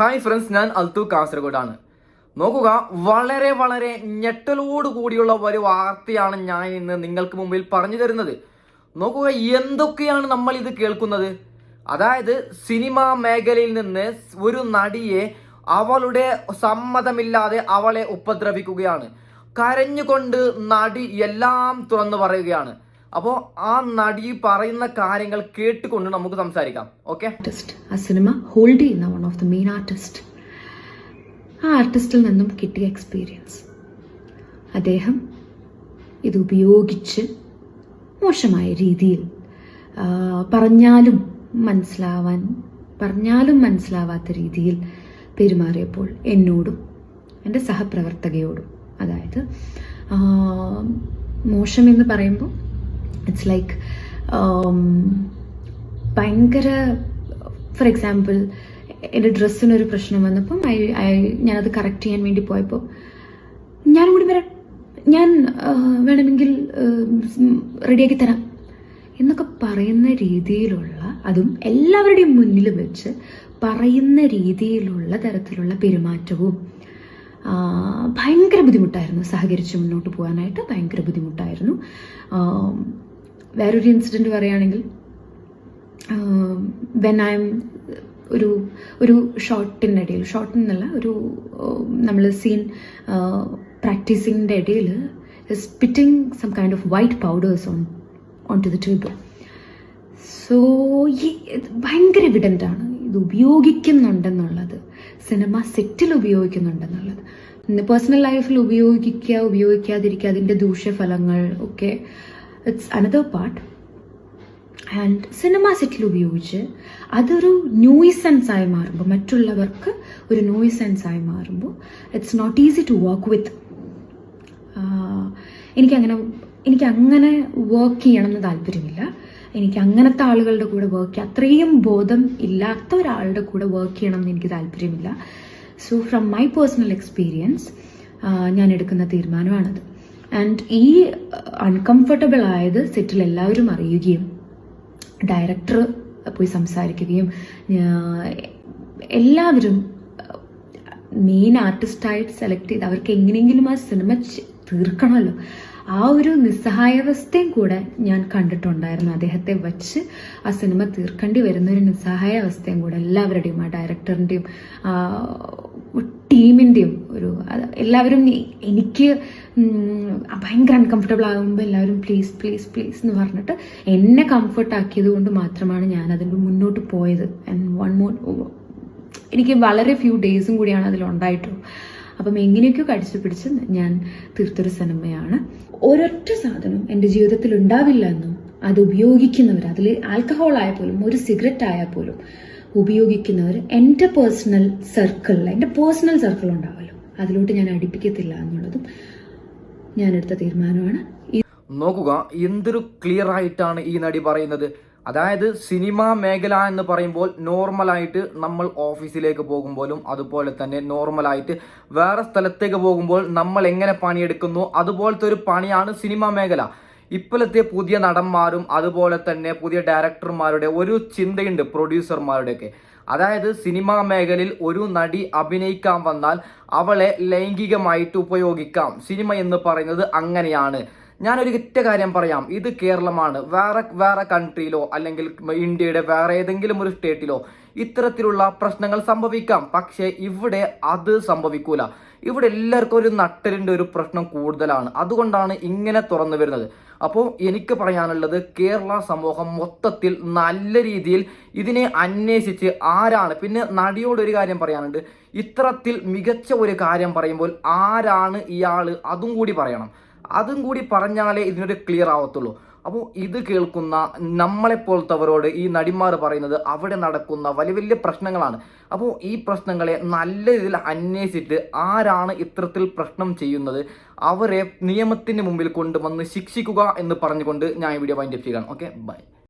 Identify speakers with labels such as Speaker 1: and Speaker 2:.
Speaker 1: Hi friends ഞാൻ അൽത്തു കാസർഗോഡാണ്. നോക്കുക വളരെ വളരെ ഞെട്ടലോട് കൂടിയുള്ള ഒരു വാർത്തയാണ് ഞാൻ ഇന്ന് നിങ്ങൾക്ക് മുമ്പിൽ പറഞ്ഞു തരുന്നത്. നോക്കുക എന്തൊക്കെയാണ് നമ്മൾ ഇത് കേൾക്കുന്നത്? അതായത് സിനിമാ മേഖലയിൽ നിന്ന് ഒരു നടിയെ അവളുടെ സമ്മതമില്ലാതെ അവളെ ഉപദ്രവിക്കുകയാണ്. കരഞ്ഞുകൊണ്ട് നടി എല്ലാം തുറന്നു പറയുകയാണ്. അപ്പോൾ ആ നടി പറയുന്ന കാര്യങ്ങൾ കേട്ടുകൊണ്ട് നമുക്ക് സംസാരിക്കാം. ഓക്കെ
Speaker 2: ആ സിനിമ ഹോൾഡ് ചെയ്യുന്ന one of the main artist ആ ആർട്ടിസ്റ്റിൽ നിന്നും കിട്ടിയ എക്സ്പീരിയൻസ് അദ്ദേഹം ഇത് ഉപയോഗിച്ച് മോശമായ രീതിയിൽ പറഞ്ഞാലും മനസ്സിലാവാൻ പറഞ്ഞാലും മനസ്സിലാവാത്ത രീതിയിൽ പെരുമാറിയപ്പോൾ എന്നോടും എന്റെ സഹപ്രവർത്തകയോടും അതായത് മോശമെന്ന് പറയുമ്പോൾ ഇറ്റ്സ് ലൈക്ക് ഭയങ്കര ഫോർ എക്സാമ്പിൾ എന്റെ ഡ്രസ്സിനൊരു പ്രശ്നം വന്നപ്പം ഐ ഐ ഞാനത് കറക്റ്റ് ചെയ്യാൻ വേണ്ടി പോയപ്പോൾ ഞാനും കൂടി വരാം. ഞാൻ വേണമെങ്കിൽ റെഡിയാക്കി തരാം എന്നൊക്കെ പറയുന്ന രീതിയിലുള്ള അതും എല്ലാവരുടെയും മുന്നിൽ വെച്ച് പറയുന്ന രീതിയിലുള്ള തരത്തിലുള്ള പെരുമാറ്റവും. ഭയങ്കര ബുദ്ധിമുട്ടായിരുന്നു സഹകരിച്ച് മുന്നോട്ട് പോകാനായിട്ട്. ഭയങ്കര ബുദ്ധിമുട്ടായിരുന്നു. വേറൊരു ഇൻസിഡന്റ് പറയുകയാണെങ്കിൽ വെൻ ഐ എം ഒരു ഒരു ഷോട്ടിന്റെ ഇടയിൽ ഷോട്ട് എന്നല്ല ഒരു നമ്മൾ സീൻ പ്രാക്ടീസിങ്ങിന്റെ ഇടയിൽ spitting some kind of white powders on on to the tube so ഈ ഭയങ്കര എവിഡന്റ് ആണ്. ഇത് ഉപയോഗിക്കുന്നുണ്ടെന്നുള്ളത്. സിനിമ സെറ്റിൽ ഉപയോഗിക്കുന്നുണ്ടെന്നുള്ളത്. പേഴ്സണൽ ലൈഫിൽ ഉപയോഗിക്കുക ഉപയോഗിക്കാതിരിക്കുക അതിന്റെ ദൂഷ്യഫലങ്ങൾ ഒക്കെ it's another part and cinema സെറ്റിൽ ഉപയോഗിച്ച് അതൊരു ന്യൂയിസെൻസ് ആയി മാറുമ്പോൾ മറ്റുള്ളവർക്ക് ഒരു ന്യൂയിസെൻസ് ആയി മാറുമ്പോൾ it's not easy to work with എനിക്കങ്ങനെ എനിക്ക് അങ്ങനെ വർക്ക് ചെയ്യണം എന്ന് താല്പര്യമില്ല. എനിക്ക് അങ്ങനത്തെ ആളുകളുടെ കൂടെ വർക്ക് അത്രയും ബോധം ഇല്ലാത്ത ഒരാളുടെ കൂടെ വർക്ക് ചെയ്യണം എന്ന് എനിക്ക് താല്പര്യമില്ല. So from my personal experience ഞാൻ എടുക്കുന്ന തീരുമാനമാണത്. ആൻഡ് ഈ അൺകംഫർട്ടബിൾ ആയത് സെറ്റിൽ എല്ലാവരും അറിയുകയും ഡയറക്ടർ പോയി സംസാരിക്കുകയും എല്ലാവരും മെയിൻ ആർട്ടിസ്റ്റായിട്ട് സെലക്ട് ചെയ്ത് അവർക്ക് എങ്ങനെയെങ്കിലും ആ സിനിമ തീർക്കണമല്ലോ. ആ ഒരു നിസ്സഹായാവസ്ഥയും കൂടെ ഞാൻ കണ്ടിട്ടുണ്ടായിരുന്നു. അദ്ദേഹത്തെ വച്ച് ആ സിനിമ തീർക്കേണ്ടി വരുന്ന ഒരു നിസ്സഹായാവസ്ഥയും കൂടെ എല്ലാവരുടെയും ആ ഡയറക്ടറിന്റെയും ടീമിന്റെയും ഒരു എല്ലാവരും എനിക്ക് ഭയങ്കര അൺകംഫർട്ടബിൾ ആകുമ്പോൾ എല്ലാവരും പ്ലീസ് പ്ലീസ് പ്ലീസ് എന്ന് പറഞ്ഞിട്ട് എന്നെ കംഫർട്ട് ആക്കിയത് കൊണ്ട് മാത്രമാണ് ഞാൻ അതിന്റെ മുന്നോട്ട് പോയത്. ആൻഡ് വൺ മോർ എനിക്ക് വളരെ ഫ്യൂ ഡേയ്സും കൂടിയാണ് അതിലുണ്ടായിട്ടുള്ളൂ അപ്പം എങ്ങനെയൊക്കെയോ കടിച്ചു പിടിച്ച് ഞാൻ തീർത്തൊരു സിനിമയാണ്. ഒരൊറ്റ സാധനം എന്റെ ജീവിതത്തിൽ ഉണ്ടാവില്ല എന്നും അത് ഉപയോഗിക്കുന്നവർ അതിൽ ആൽക്കഹോൾ ആയാൽ പോലും ഒരു സിഗരറ്റ് ആയാൽ പോലും ഉപയോഗിക്കുന്നവർ എന്റെ പേഴ്സണൽ സർക്കിളിൽ എന്റെ പേഴ്സണൽ സർക്കിൾ ഉണ്ടാവുമല്ലോ അതിലോട്ട് ഞാൻ അടുപ്പിക്കത്തില്ല എന്നുള്ളതും ഞാൻ എടുത്ത തീരുമാനമാണ്.
Speaker 1: നോക്കുക എന്തൊരു ക്ലിയർ ആയിട്ടാണ് ഈ നടി പറയുന്നത്. അതായത് സിനിമാ മേഖല എന്ന് പറയുമ്പോൾ നോർമലായിട്ട് നമ്മൾ ഓഫീസിലേക്ക് പോകുമ്പോഴും അതുപോലെ തന്നെ നോർമലായിട്ട് വേറെ സ്ഥലത്തേക്ക് പോകുമ്പോൾ നമ്മൾ എങ്ങനെ പണിയെടുക്കുന്നു അതുപോലത്തെ ഒരു പണിയാണ് സിനിമാ മേഖല. ഇപ്പോഴത്തെ പുതിയ നടന്മാരും അതുപോലെ തന്നെ പുതിയ ഡയറക്ടർമാരുടെ ഒരു ചിന്തയുണ്ട് പ്രൊഡ്യൂസർമാരുടെയൊക്കെ. അതായത് സിനിമാ മേഖലയിൽ ഒരു നടി അഭിനയിക്കാൻ വന്നാൽ അവളെ ലൈംഗികമായിട്ട് ഉപയോഗിക്കാം. സിനിമ എന്ന് പറയുന്നത് അങ്ങനെയാണ്. ഞാനൊരു ഒറ്റ കാര്യം പറയാം. ഇത് കേരളമാണ്. വേറെ വേറെ കൺട്രിയിലോ അല്ലെങ്കിൽ ഇന്ത്യയുടെ വേറെ ഏതെങ്കിലും ഒരു സ്റ്റേറ്റിലോ ഇത്തരത്തിലുള്ള പ്രശ്നങ്ങൾ സംഭവിക്കാം. പക്ഷേ ഇവിടെ അത് സംഭവിക്കൂല. ഇവിടെ എല്ലാവർക്കും ഒരു നട്ടലിന്റെ ഒരു പ്രശ്നം കൂടുതലാണ്. അതുകൊണ്ടാണ് ഇങ്ങനെ തുറന്നു വരുന്നത്. അപ്പോൾ എനിക്ക് പറയാനുള്ളത് കേരള സമൂഹം മൊത്തത്തിൽ നല്ല രീതിയിൽ ഇതിനെ അന്വേഷിച്ച് ആരാണ് പിന്നെ നടിയോട് ഒരു കാര്യം പറയാനുണ്ട്. ഇത്തരത്തിൽ മികച്ച ഒരു കാര്യം പറയുമ്പോൾ ആരാണ് ഇയാൾ അതും കൂടി പറയണം. അതും കൂടി പറഞ്ഞാലേ ഇതിനൊരു ക്ലിയർ ആവത്തുള്ളൂ. അപ്പോൾ ഇത് കേൾക്കുന്ന നമ്മളെപ്പോലത്തവരോട് ഈ നടിമാർ പറയുന്നത് അവിടെ നടക്കുന്ന വലിയ വലിയ പ്രശ്നങ്ങളാണ്. അപ്പോൾ ഈ പ്രശ്നങ്ങളെ നല്ല രീതിയിൽ അന്വേഷിച്ചിട്ട് ആരാണ് ഇത്തരത്തിൽ പ്രശ്നം ചെയ്യുന്നത് അവരെ നിയമത്തിന് മുമ്പിൽ കൊണ്ടുവന്ന് ശിക്ഷിക്കുക എന്ന് പറഞ്ഞുകൊണ്ട് ഞാൻ ഈ വീഡിയോ വൈൻഡപ്പ് ചെയ്യുകയാണ് ഓക്കെ ബൈ